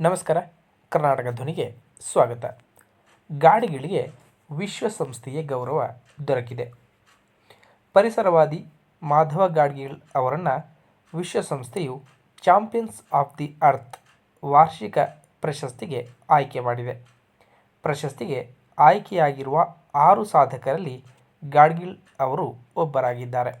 ನಮಸ್ಕಾರ, ಕರ್ನಾಟಕ ಧ್ವನಿಗೆ ಸ್ವಾಗತ. ಗಾಡಿಗಳಿಗೆ ವಿಶ್ವಸಂಸ್ಥೆಯ ಗೌರವ ದೊರಕಿದೆ. ಪರಿಸರವಾದಿ ಮಾಧವ ಗಾಡ್ಗಿಳ್ ಅವರನ್ನು ವಿಶ್ವಸಂಸ್ಥೆಯು ಚಾಂಪಿಯನ್ಸ್ ಆಫ್ ದಿ ಅರ್ತ್ ವಾರ್ಷಿಕ ಪ್ರಶಸ್ತಿಗೆ ಆಯ್ಕೆ ಮಾಡಿದೆ. ಪ್ರಶಸ್ತಿಗೆ ಆಯ್ಕೆಯಾಗಿರುವ ಆರು ಸಾಧಕರಲ್ಲಿ ಗಾಡ್ಗಿಳ್ ಅವರು ಒಬ್ಬರಾಗಿದ್ದಾರೆ.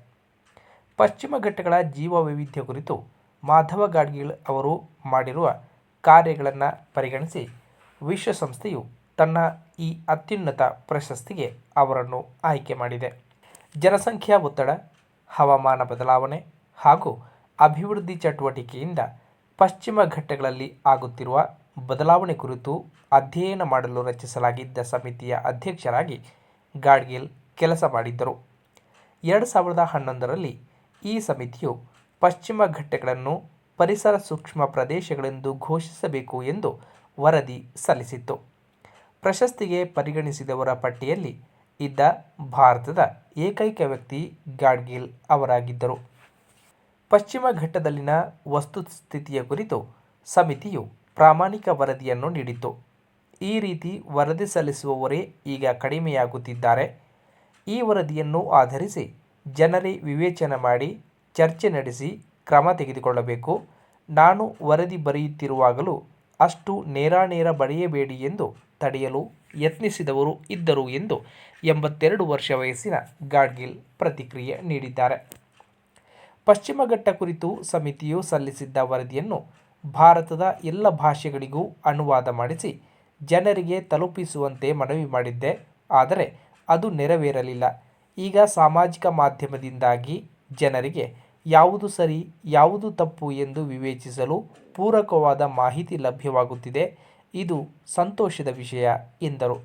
ಪಶ್ಚಿಮ ಘಟ್ಟಗಳ ಜೀವ ವೈವಿಧ್ಯ ಕುರಿತು ಮಾಧವ ಗಾಡ್ಗಿಳ್ ಅವರು ಮಾಡಿರುವ ಕಾರ್ಯಗಳನ್ನು ಪರಿಗಣಿಸಿ ವಿಶ್ವಸಂಸ್ಥೆಯು ತನ್ನ ಈ ಅತ್ಯುನ್ನತ ಪ್ರಶಸ್ತಿಗೆ ಅವರನ್ನು ಆಯ್ಕೆ ಮಾಡಿದೆ. ಜನಸಂಖ್ಯಾ ಒತ್ತಡ, ಹವಾಮಾನ ಬದಲಾವಣೆ ಹಾಗೂ ಅಭಿವೃದ್ಧಿ ಚಟುವಟಿಕೆಯಿಂದ ಪಶ್ಚಿಮ ಘಟ್ಟಗಳಲ್ಲಿ ಆಗುತ್ತಿರುವ ಬದಲಾವಣೆ ಕುರಿತು ಅಧ್ಯಯನ ಮಾಡಲು ರಚಿಸಲಾಗಿದ್ದ ಸಮಿತಿಯ ಅಧ್ಯಕ್ಷರಾಗಿ ಗಾಡ್ಗಿಲ್ ಕೆಲಸ ಮಾಡಿದ್ದರು. ಎರಡು ಸಾವಿರದ ಹನ್ನೊಂದರಲ್ಲಿ ಈ ಸಮಿತಿಯು ಪಶ್ಚಿಮ ಘಟ್ಟಗಳನ್ನು ಪರಿಸರ ಸೂಕ್ಷ್ಮ ಪ್ರದೇಶಗಳೆಂದು ಘೋಷಿಸಬೇಕು ಎಂದು ವರದಿ ಸಲ್ಲಿಸಿತ್ತು. ಪ್ರಶಸ್ತಿಗೆ ಪರಿಗಣಿಸಿದವರ ಪಟ್ಟಿಯಲ್ಲಿ ಇದ್ದ ಭಾರತದ ಏಕೈಕ ವ್ಯಕ್ತಿ ಗಾಡ್ಗಿಲ್ ಅವರಾಗಿದ್ದರು. ಪಶ್ಚಿಮ ಘಟ್ಟದಲ್ಲಿನ ವಸ್ತುಸ್ಥಿತಿಯ ಕುರಿತು ಸಮಿತಿಯು ಪ್ರಾಮಾಣಿಕ ವರದಿಯನ್ನು ನೀಡಿತು ಈ ರೀತಿ ವರದಿ ಸಲ್ಲಿಸುವವರೇ ಈಗ ಕಡಿಮೆಯಾಗುತ್ತಿದ್ದಾರೆ. ಈ ವರದಿಯನ್ನು ಆಧರಿಸಿ ಜನರೇ ವಿವೇಚನೆ ಮಾಡಿ ಚರ್ಚೆ ನಡೆಸಿ ಕ್ರಮ ತೆಗೆದುಕೊಳ್ಳಬೇಕು. ನಾನು ವರದಿ ಬರೆಯುತ್ತಿರುವಾಗಲೂ ಅಷ್ಟು ನೇರಾನೇರ ಬರೆಯಬೇಡಿ ಎಂದು ತಡೆಯಲು ಯತ್ನಿಸಿದವರು ಇದ್ದರು ಎಂದು ಎಂಬತ್ತೆರಡು ವರ್ಷ ವಯಸ್ಸಿನ ಗಾಡ್ಗಿಲ್ ಪ್ರತಿಕ್ರಿಯೆ ನೀಡಿದ್ದಾರೆ. ಪಶ್ಚಿಮ ಘಟ್ಟ ಕುರಿತು ಸಮಿತಿಯು ಸಲ್ಲಿಸಿದ್ದ ವರದಿಯನ್ನು ಭಾರತದ ಎಲ್ಲ ಭಾಷೆಗಳಿಗೂ ಅನುವಾದ ಮಾಡಿಸಿ ಜನರಿಗೆ ತಲುಪಿಸುವಂತೆ ಮನವಿ ಮಾಡಿದ್ದೆ. ಆದರೆ ಅದು ನೆರವೇರಲಿಲ್ಲ. ಈಗ ಸಾಮಾಜಿಕ ಮಾಧ್ಯಮದಿಂದಾಗಿ ಜನರಿಗೆ ಯಾವುದು ಸರಿ, ಯಾವುದು ತಪ್ಪು ಎಂದು ವಿವೇಚಿಸಲು ಪೂರಕವಾದ ಮಾಹಿತಿ ಲಭ್ಯವಾಗುತ್ತಿದೆ. ಇದು ಸಂತೋಷದ ವಿಷಯ, ಎಂದರು.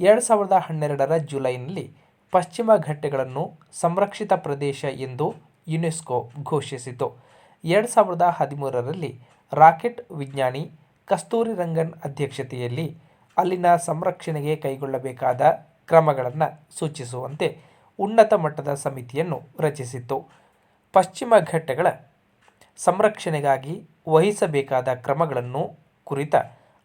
ಎರಡು ಸಾವಿರದ ಹನ್ನೆರಡರ ಜುಲೈನಲ್ಲಿ ಪಶ್ಚಿಮ ಘಟ್ಟಗಳನ್ನು ಸಂರಕ್ಷಿತ ಪ್ರದೇಶ ಎಂದು ಯುನೆಸ್ಕೋ ಘೋಷಿಸಿತು. ಎರಡು ಸಾವಿರದ ಹದಿಮೂರರಲ್ಲಿ ರಾಕೆಟ್ ವಿಜ್ಞಾನಿ ಕಸ್ತೂರಿ ರಂಗನ್ ಅಧ್ಯಕ್ಷತೆಯಲ್ಲಿ ಅಲ್ಲಿನ ಸಂರಕ್ಷಣೆಗೆ ಕೈಗೊಳ್ಳಬೇಕಾದ ಕ್ರಮಗಳನ್ನು ಸೂಚಿಸುವಂತೆ ಉನ್ನತ ಮಟ್ಟದ ಸಮಿತಿಯನ್ನು ರಚಿಸಿತ್ತು. ಪಶ್ಚಿಮ ಘಟ್ಟಗಳ ಸಂರಕ್ಷಣೆಗಾಗಿ ವಹಿಸಬೇಕಾದ ಕ್ರಮಗಳನ್ನು ಕುರಿತ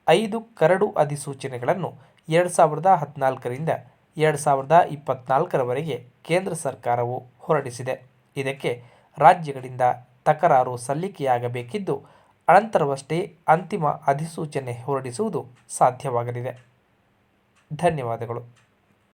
ಐದು ಕರಡು ಅಧಿಸೂಚನೆಗಳನ್ನು ಎರಡು ಸಾವಿರದ ಹದಿನಾಲ್ಕರಿಂದ ಎರಡು ಸಾವಿರದ ಇಪ್ಪತ್ತ್ನಾಲ್ಕರವರೆಗೆ ಕೇಂದ್ರ ಸರ್ಕಾರವು ಹೊರಡಿಸಿದೆ. ಇದಕ್ಕೆ ರಾಜ್ಯಗಳಿಂದ ತಕರಾರು ಸಲ್ಲಿಕೆಯಾಗಬೇಕಿದ್ದು, ಅನಂತರವಷ್ಟೇ ಅಂತಿಮ ಅಧಿಸೂಚನೆ ಹೊರಡಿಸುವುದು ಸಾಧ್ಯವಾಗಲಿದೆ. ಧನ್ಯವಾದಗಳು.